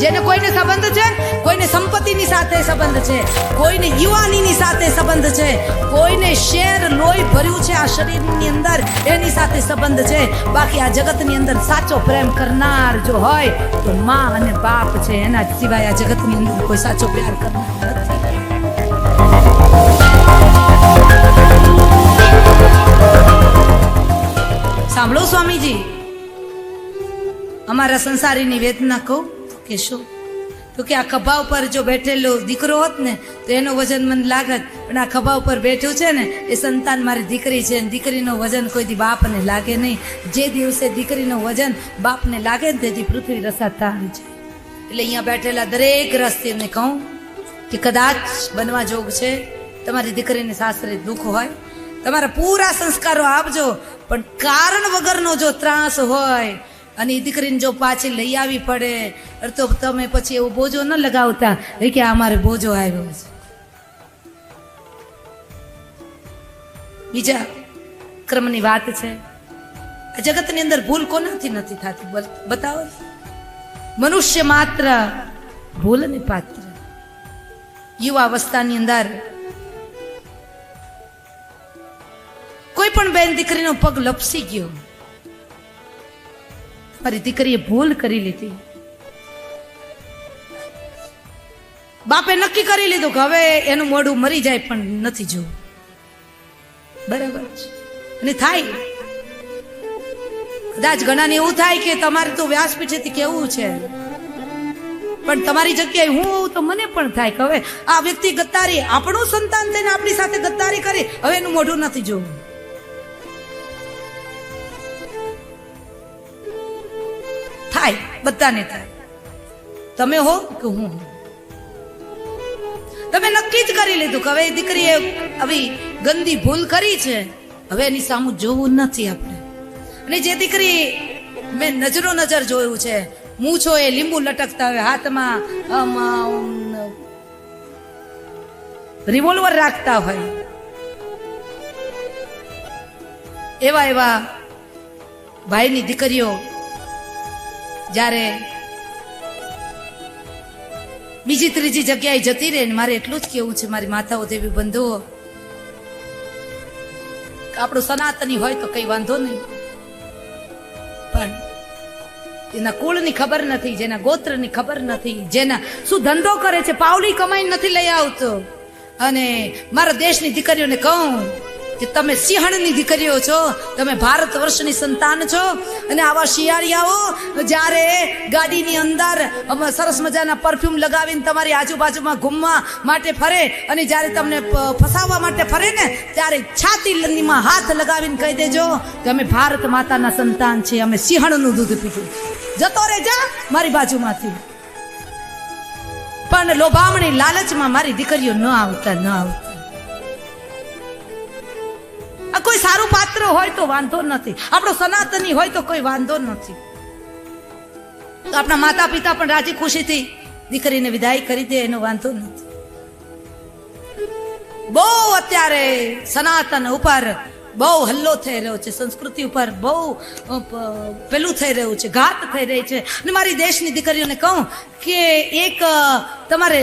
જેને કોઈને સંબંધ છે, કોઈને સંપત્તિની સાથે સંબંધ છે, કોઈને યુવાનીની સાથે સંબંધ છે, કોઈને શેર લોહી ભર્યું છે, આ શરીરની અંદર એની સાથે સંબંધ છે. બાકી આ જગતની અંદર સાચો પ્રેમ કરનાર જો હોય, તો માં અને બાપ છે. એના સિવાય આ જગતની અંદર કોઈ સાચો પ્યાર કરનાર નથી. સાંભળો સ્વામીજી. અમારા સંસારીની વેદના કહું. કે શું તો કે આ ખભા ઉપર જો બેઠેલો દીકરો હોત ને, તો એનું વજન મને લાગત. પણ આ ખભા ઉપર બેઠું છે ને, એ સંતાન મારી દીકરી છે. અને દીકરીનું વજન કોઈ દી બાપને લાગે નહીં. જે દિવસે દીકરીનું વજન બાપને લાગે ને, તેથી પૃથ્વી રસા તારી છે. એટલે અહીંયા બેઠેલા દરેક રસ્તીને કહું કે કદાચ બનવા જોગ છે, તમારી દીકરીને સાસરે દુઃખ હોય, તમારા પૂરા સંસ્કારો આપજો. પણ કારણ વગરનો જો ત્રાસ હોય અને એ દીકરીને જો પાછી લઈ આવી પડે તો તમે પછી એવો બોજો ન લગાવતા. એ કે અમારે બોજો આવ્યો છે. બીજા ક્રમની વાત છે. આ જગતની અંદર ભૂલ કોનાથી નથી થતી? બતાવો. મનુષ્ય માત્ર ભૂલને પાત્ર. યુવા અવસ્થાની અંદર કોઈ પણ બેન દીકરીનો પગ લપસી ગયો. મારી દીકરીએ ભૂલ કરી લીધી. બાપે નક્કી કરી લીધું કે હવે એનું મોઢું મરી જાય પણ નથી જોવું. બરાબર છે. અને થાય. કદાચ ઘણાને એવું થાય કે તમારે તો વ્યાસપીઠેથી કેવું છે. પણ તમારી જગ્યાએ હું હોઉં તો મને પણ થાય કે હવે આ વ્યક્તિ ગદ્દારી, આપણું સંતાન થઈને આપણી સાથે ગદ્દારી કરી, હવે એનું મોઢું નથી જોવું. થાય, બધાને થાય. તમે હો કે હું તમે નક્કી જ કરી લીધું કે હવે દીકરીએ આવી ગંદી ભૂલ કરી છે. હવે એની સામું જોવું નથી આપણે. અને જે દીકરી મેં નજરો નજર જોયું છે, મૂછો એ લીંબુ લટકતા હોય, હાથમાં રિવોલ્વર રાખતા હોય. એવા એવા ભાઈની દીકરીઓ જ્યારે બીજી ત્રીજી જગ્યાએ જતી રહે મારે એટલું જ કેવું છે, મારી માતાઓ દેવી બંધુઓ આપણું સનાતની હોય તો કઈ વાંધો નહીં. પણ એના કુળની ખબર નથી, જેના ગોત્રની ખબર નથી, જેના શું ધંધો કરે છે, પાવલી કમાઈ નથી લઈ આવતો. અને મારા દેશની દીકરીઓને કહું કે તમે સિંહણની દીકરીઓ છો, તમે ભારત વર્ષની સંતાન છો. અને આવા શિયાળિયાઓ, જ્યારે ગાડીની અંદર સરસ મજાના પરફ્યુમ લગાવીને તમારી આજુબાજુમાં ઘૂમવા માટે ફરે અને જ્યારે તમને ફસાવવા માટે ફરે ને, ત્યારે છાતીમાં હાથ લગાવીને કહી દેજો કે અમે ભારત માતાના સંતાન છીએ, અમે સિંહણનું દૂધ પીધું. જતો રે જા મારી બાજુમાંથી. પણ લોભામણી લાલચમાં મારી દીકરીઓ ન આવતા ન આવતા. પાત્ર હોય તો વાંધો નથી. આપણો સનાતની હોય તો કોઈ વાંધો નથી. આપણા માતા પિતા પણ રાજી ખુશીથી દીકરીને વિદાય કરી દે, એનો વાંધો નથી. બહુ અત્યારે સનાતન ઉપર બહુ હલ્લો થઈ રહ્યો છે, સંસ્કૃતિ ઉપર બહુ પેલું થઈ રહ્યું છે, ઘાત થઈ રહી છે. અને મારી દેશની દીકરીઓને કહું કે એક તમારે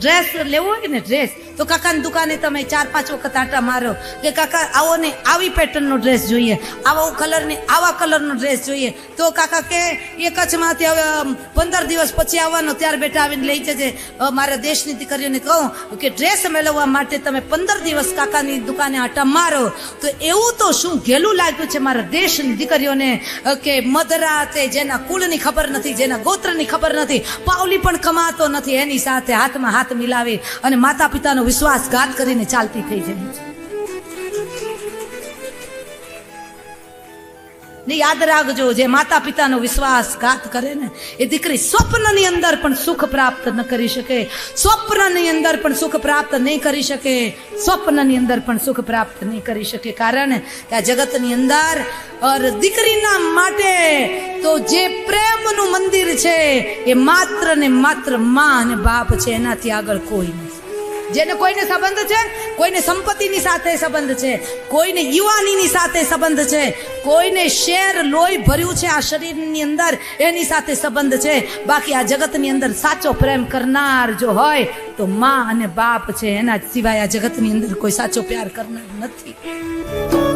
ડ્રેસ લેવો હોય ને ડ્રેસ તો કાકાની દુકાને તમે ચાર, પાંચ વખત આંટા મારો કે કાકા આવો ને આવી પેટર્નનો ડ્રેસ જોઈએ, આવો કલરની આવા કલરનો ડ્રેસ જોઈએ. તો કાકા કે, એ કચ્છમાંથી હવે પંદર દિવસ પછી આવવાનો, ત્યારે બેઠા આવીને લઈ જજે. મારા દેશની દીકરીઓને કહું કે ડ્રેસ મેળવવા માટે તમે પંદર દિવસ કાકાની દુકાને આટા મારો. તો એવું તો શું ઘેલું લાગ્યું છે મારા દેશની દીકરીઓને? કે મધરા તે જેના કુળની ખબર નથી, જેના ગોત્રની ખબર નથી પાવલી પણ કમાતો નથી. એની સાથે હાથમાં હાથ મિલાવી અને માતા પિતાનો વિશ્વાસઘાત કરીને ચાલતી થઈ જાય છે ને યાદ રાખજો, જે માતા પિતાનો વિશ્વાસઘાત કરે ને, એ દીકરી સ્વપ્નની અંદર પણ સુખ પ્રાપ્ત ન કરી શકે. સ્વપ્નની અંદર પણ સુખ પ્રાપ્ત નહીં કરી શકે. સ્વપ્નની અંદર પણ સુખ પ્રાપ્ત નહીં કરી શકે. કારણ કે આ જગતની અંદર ઓર દીકરીના માટે તો જે પ્રેમનું મંદિર છે, એ માત્ર ને માત્રમાં અને બાપ છે, એનાથી આગળ કોઈ નથી. જેને કોઈને સંબંધ છે, કોઈને સંપત્તિની સાથે સંબંધ છે, કોઈને યુવાનીની સાથે સંબંધ છે, કોઈને શેર લોહી ભર્યું છે, આ શરીરની અંદર એની સાથે સંબંધ છે. બાકી આ જગતની અંદર સાચો પ્રેમ કરનાર જો હોય, તો માં અને બાપ છે. એના સિવાય આ જગતની અંદર કોઈ સાચો પ્યાર કરનાર નથી.